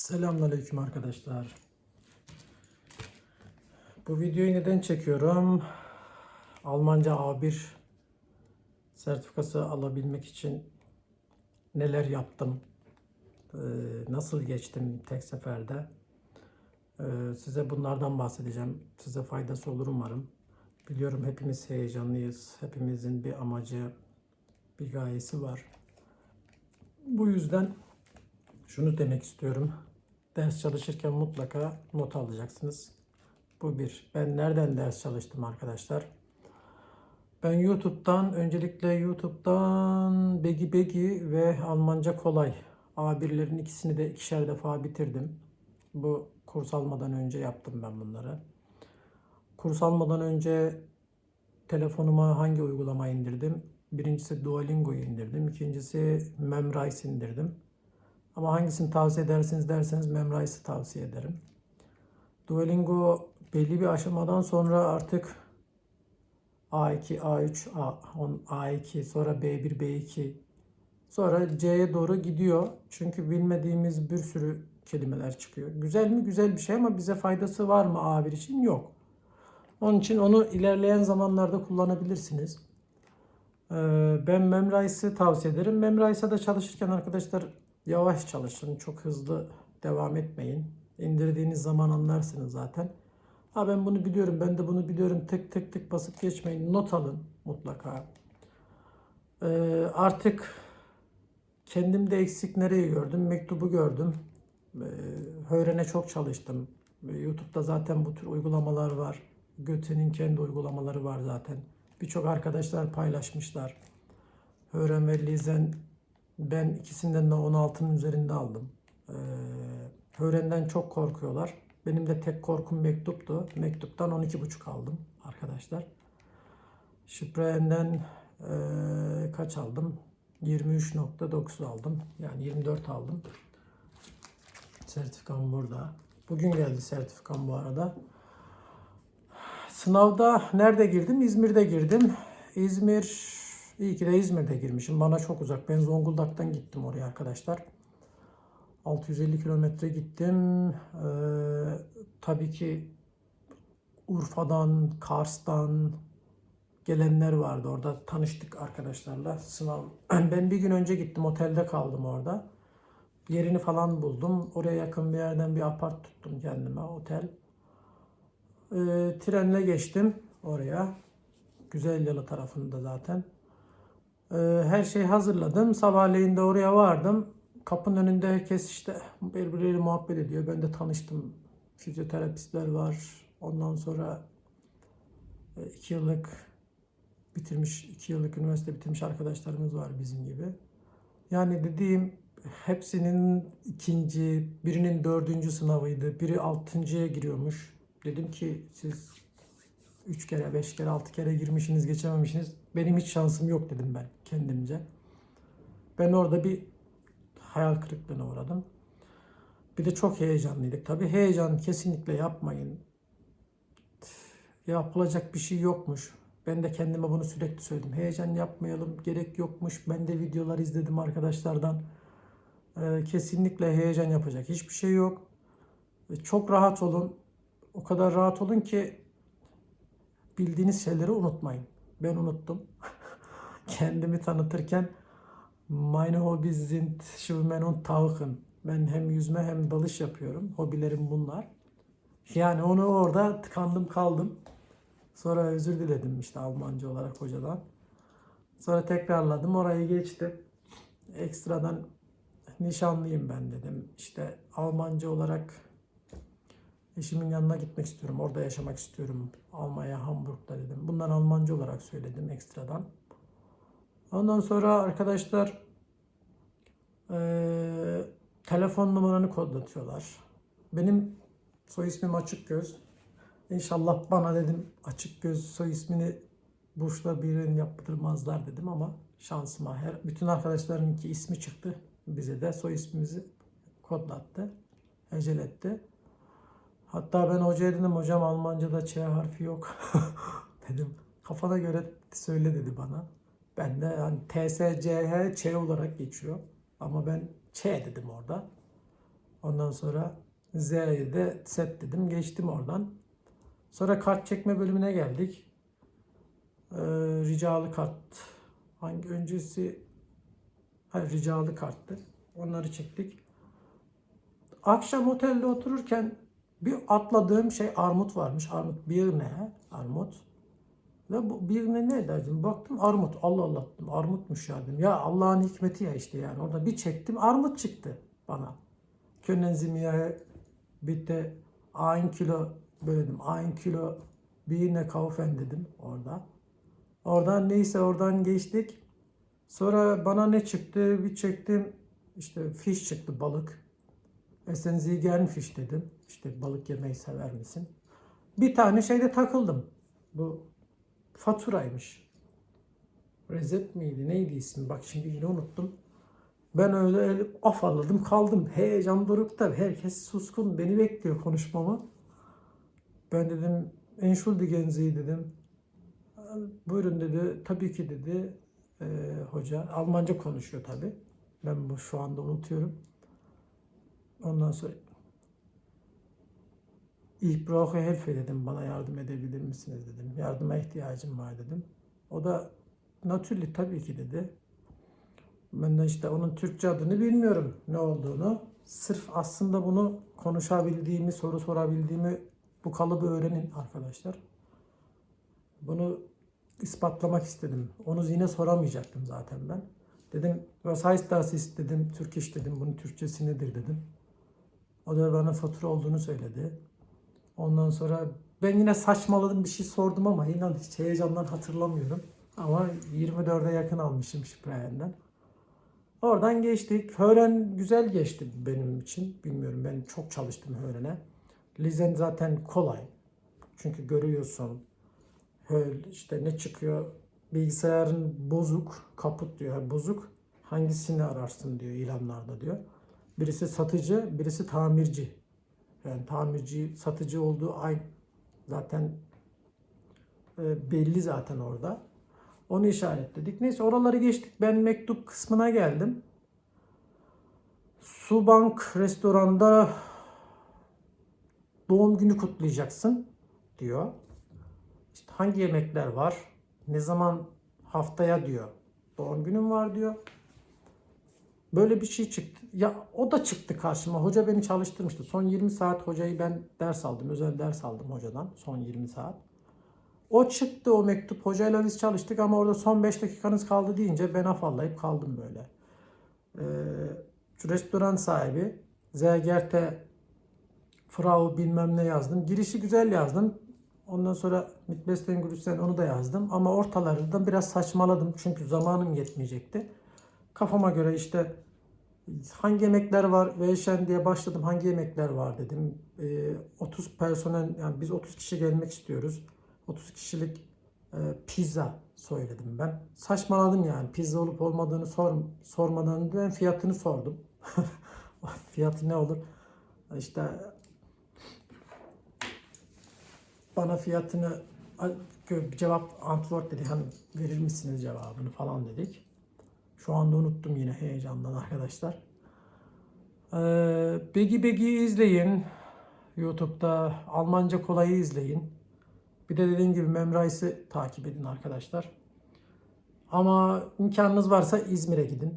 Selamünaleyküm arkadaşlar. Bu videoyu neden çekiyorum? Almanca A1 sertifikası alabilmek için neler yaptım? Ee, Nasıl geçtim tek seferde? Ee, Size bunlardan bahsedeceğim. Size faydası olur umarım. Biliyorum hepimiz heyecanlıyız. Hepimizin bir amacı, bir gayesi var. Bu yüzden şunu demek istiyorum. Ders çalışırken mutlaka not alacaksınız. Bu bir. Ben nereden ders çalıştım arkadaşlar? Ben YouTube'dan, öncelikle YouTube'dan Begi Begi ve Almanca Kolay A1'lerin ikisini de ikişer defa bitirdim. Bu kurs almadan önce yaptım ben bunları. Kurs almadan önce telefonuma hangi uygulama indirdim? Birincisi Duolingo'yu indirdim. İkincisi Memrise indirdim. Ama hangisini tavsiye edersiniz derseniz Memrise'ı tavsiye ederim. Duolingo belli bir aşamadan sonra artık A2, A3, A10, A2, sonra B1, B2, sonra C'ye doğru gidiyor. Çünkü bilmediğimiz bir sürü kelimeler çıkıyor. Güzel mi? Güzel bir şey ama bize faydası var mı A1 için? Yok. Onun için onu ilerleyen zamanlarda kullanabilirsiniz. Ee, Ben Memrise'ı tavsiye ederim. Memrise'a da çalışırken arkadaşlar yavaş çalışın. Çok hızlı devam etmeyin. İndirdiğiniz zaman anlarsınız zaten. Ha ben bunu biliyorum, ben de bunu biliyorum. Tek tek tek basıp geçmeyin. Not alın mutlaka. Ee, artık kendimde eksik nereyi gördüm? Mektubu gördüm. Ee, Hören'e çok çalıştım. Ee, YouTube'da zaten bu tür uygulamalar var. Göte'nin kendi uygulamaları var zaten. Birçok arkadaşlar paylaşmışlar. Hören ve Lizen ben ikisinden de 16'nın üzerinde aldım. Ee, Hören'den çok korkuyorlar. Benim de tek korkum mektuptu. Mektuptan 12,5 aldım arkadaşlar. Şifre'nden eee, kaç aldım? 23.9 aldım. Yani 24 aldım. Sertifikam burada. Bugün geldi sertifikam bu arada. Sınavda nerede girdim? İzmir'de girdim. İzmir, iyi ki de İzmir'de girmişim. Bana çok uzak. Ben Zonguldak'tan gittim oraya arkadaşlar. 650 kilometre gittim. Ee, tabii ki Urfa'dan, Kars'tan gelenler vardı. Orada tanıştık arkadaşlarla. Sınav. Ben bir gün önce gittim. Otelde kaldım orada. Yerini falan buldum. Oraya yakın bir yerden bir apart tuttum kendime. Otel. Ee, trenle geçtim oraya. Güzel yalı tarafında zaten. Ee, her şeyi hazırladım. Sabahleyin de oraya vardım. Kapının önünde herkes işte birbirleriyle muhabbet ediyor. Ben de tanıştım. Fizyoterapistler var. Ondan sonra e, iki yıllık bitirmiş, iki yıllık üniversite bitirmiş arkadaşlarımız var bizim gibi. Yani dediğim hepsinin ikinci, birinin dördüncü sınavıydı. Biri altıncıya giriyormuş. Dedim ki siz üç kere, beş kere, altı kere girmişsiniz, geçememişsiniz. Benim hiç şansım yok dedim ben kendimce. Ben orada bir hayal kırıklığına uğradım. Bir de çok heyecanlıydık. Tabii heyecan kesinlikle yapmayın. Yapılacak bir şey yokmuş. Ben de kendime bunu sürekli söyledim. Heyecan yapmayalım, gerek yokmuş. Ben de videolar izledim arkadaşlardan. Ee, kesinlikle heyecan yapacak hiçbir şey yok. Çok rahat olun. O kadar rahat olun ki bildiğiniz şeyleri unutmayın. Ben unuttum. Kendimi tanıtırken Meine Hobbys sind Schwimmen und Tauchen. Ben hem yüzme hem dalış yapıyorum. Hobilerim bunlar. Yani onu orada tıkandım kaldım. Sonra özür diledim işte Almanca olarak hocadan. Sonra tekrarladım. Orayı geçtim. Ekstradan nişanlıyım ben dedim. İşte Almanca olarak eşimin yanına gitmek istiyorum. Orada yaşamak istiyorum. Almanya, Hamburg'da dedim. Bundan Almanca olarak söyledim ekstradan. Ondan sonra arkadaşlar eee, telefon numaranı kodlatıyorlar. Benim soy ismim Açık Göz. İnşallah bana dedim Açık Göz soy ismini boşta birinin yaptırmazlar dedim ama şansıma her bütün arkadaşlarımınki ismi çıktı. Bize de soy ismimizi kodlattı. Eceletti. Hatta ben hocaya dedim hocam Almanca'da Ç harfi yok. dedim kafana göre söyle dedi bana. Ben de hani TSCH Ç olarak geçiyor. Ama ben Ç dedim orada. Ondan sonra Z'ye de set dedim. Geçtim oradan. Sonra kart çekme bölümüne geldik. Ee, ricalı kart. Hangi öncesi Hayır, ricalı karttı. Onları çektik. Akşam otelde otururken bir atladığım şey armut varmış. Armut bir ne? Armut. Ve bu bir ne derdim. Baktım armut. Allah Allah dedim. Armutmuş ya dedim. Ya Allah'ın hikmeti ya işte yani. Orada bir çektim armut çıktı bana. Können Sie mir bitte ein kilo böledim. Ein kilo bir ne kaufen dedim orada. Oradan neyse oradan geçtik. Sonra bana ne çıktı? Bir çektim. işte fiş çıktı balık. Essen Sie gern fiş dedim. İşte balık yemeyi sever misin? Bir tane şeyde takıldım. Bu faturaymış. Rezep miydi? Neydi ismi? Bak şimdi yine unuttum. Ben öyle el afalladım kaldım. Heyecan dorukta. Herkes suskun. Beni bekliyor konuşmamı. Ben dedim Entschuldigen Sie dedim. Buyurun dedi. Tabii ki dedi e, hoca. Almanca konuşuyor tabii. Ben bu şu anda unutuyorum. Ondan sonra Ich brauche Hilfe dedim. Bana yardım edebilir misiniz dedim. Yardıma ihtiyacım var dedim. O da natürlich tabii ki dedi. Ben de işte onun Türkçe adını bilmiyorum ne olduğunu. Sırf aslında bunu konuşabildiğimi, soru sorabildiğimi bu kalıbı öğrenin arkadaşlar. Bunu ispatlamak istedim. Onu yine soramayacaktım zaten ben. Dedim was heißt dedim. Türk iş dedim. Bunun Türkçesi nedir dedim. O da bana fatura olduğunu söyledi. Ondan sonra ben yine saçmaladım bir şey sordum ama inan hiç heyecandan hatırlamıyorum. Ama 24'e yakın almışım Şiprayen'den. Oradan geçtik. Hören güzel geçti benim için. Bilmiyorum ben çok çalıştım Hören'e. Lizen zaten kolay. Çünkü görüyorsun. Höl işte ne çıkıyor? Bilgisayarın bozuk, kaput diyor. Bozuk. Hangisini ararsın diyor ilanlarda diyor. Birisi satıcı, birisi tamirci. Yani tamirci, satıcı olduğu ay zaten e, belli zaten orada. Onu işaretledik. Neyse oraları geçtik. Ben mektup kısmına geldim. Subank restoranda doğum günü kutlayacaksın diyor. İşte hangi yemekler var? Ne zaman haftaya diyor. Doğum günüm var diyor. Böyle bir şey çıktı. Ya o da çıktı karşıma. Hoca beni çalıştırmıştı. Son 20 saat hocayı ben ders aldım. Özel ders aldım hocadan. Son 20 saat. O çıktı o mektup. Hocayla biz çalıştık ama orada son 5 dakikanız kaldı deyince ben afallayıp kaldım böyle. Ee, restoran sahibi Zegerte Frau bilmem ne yazdım. Girişi güzel yazdım. Ondan sonra Mitbesten Gürüsten onu da yazdım. Ama ortalarında biraz saçmaladım. Çünkü zamanım yetmeyecekti. Kafama göre işte hangi yemekler var Veyşen diye başladım. Hangi yemekler var dedim. Ee, 30 personel yani biz 30 kişi gelmek istiyoruz. 30 kişilik e, pizza söyledim ben. Saçmaladım yani. Pizza olup olmadığını sor, sormadan ben fiyatını sordum. Fiyatı ne olur? İşte bana fiyatını cevap antwort dedi. Hani verir misiniz cevabını falan dedik. Şu anda unuttum yine heyecandan arkadaşlar. Ee, Begi Begi izleyin. YouTube'da Almanca kolayı izleyin. Bir de dediğim gibi Memrais'i takip edin arkadaşlar. Ama imkanınız varsa İzmir'e gidin.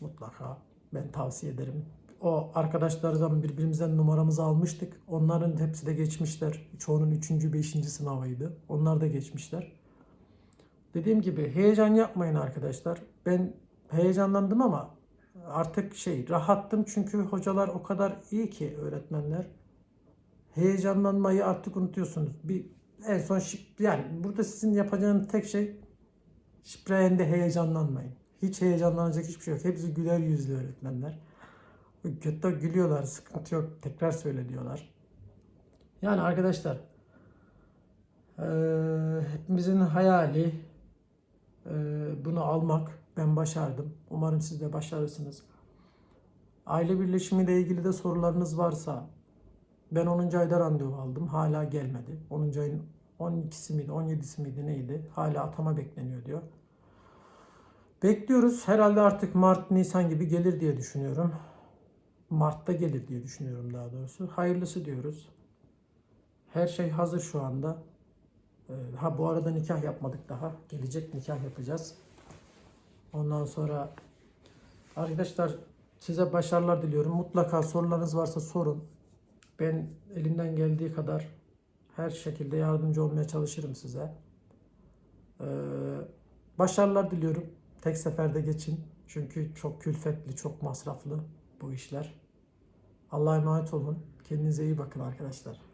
Mutlaka. Ben tavsiye ederim. O arkadaşlardan birbirimizden numaramızı almıştık. Onların hepsi de geçmişler. Çoğunun 3. 5. sınavıydı. Onlar da geçmişler. Dediğim gibi heyecan yapmayın arkadaşlar. Ben heyecanlandım ama artık şey rahattım çünkü hocalar o kadar iyi ki öğretmenler. Heyecanlanmayı artık unutuyorsunuz. Bir en son şip, yani burada sizin yapacağınız tek şey şipreyende heyecanlanmayın. Hiç heyecanlanacak hiçbir şey yok. Hepsi güler yüzlü öğretmenler. Kötü gülüyorlar, sıkıntı yok. Tekrar söyle diyorlar. Yani arkadaşlar hepimizin hayali bunu almak. Ben başardım. Umarım siz de başarırsınız. Aile birleşimiyle ilgili de sorularınız varsa ben 10. ayda randevu aldım. Hala gelmedi. 10. ayın 12'si miydi, 17'si miydi neydi? Hala atama bekleniyor diyor. Bekliyoruz. Herhalde artık Mart, Nisan gibi gelir diye düşünüyorum. Mart'ta gelir diye düşünüyorum daha doğrusu. Hayırlısı diyoruz. Her şey hazır şu anda. Ee, Ha bu arada nikah yapmadık daha. Gelecek nikah yapacağız. Ondan sonra arkadaşlar size başarılar diliyorum. Mutlaka sorularınız varsa sorun. Ben elimden geldiği kadar her şekilde yardımcı olmaya çalışırım size. Ee, başarılar diliyorum. Tek seferde geçin. Çünkü çok külfetli, çok masraflı bu işler. Allah'a emanet olun. Kendinize iyi bakın arkadaşlar.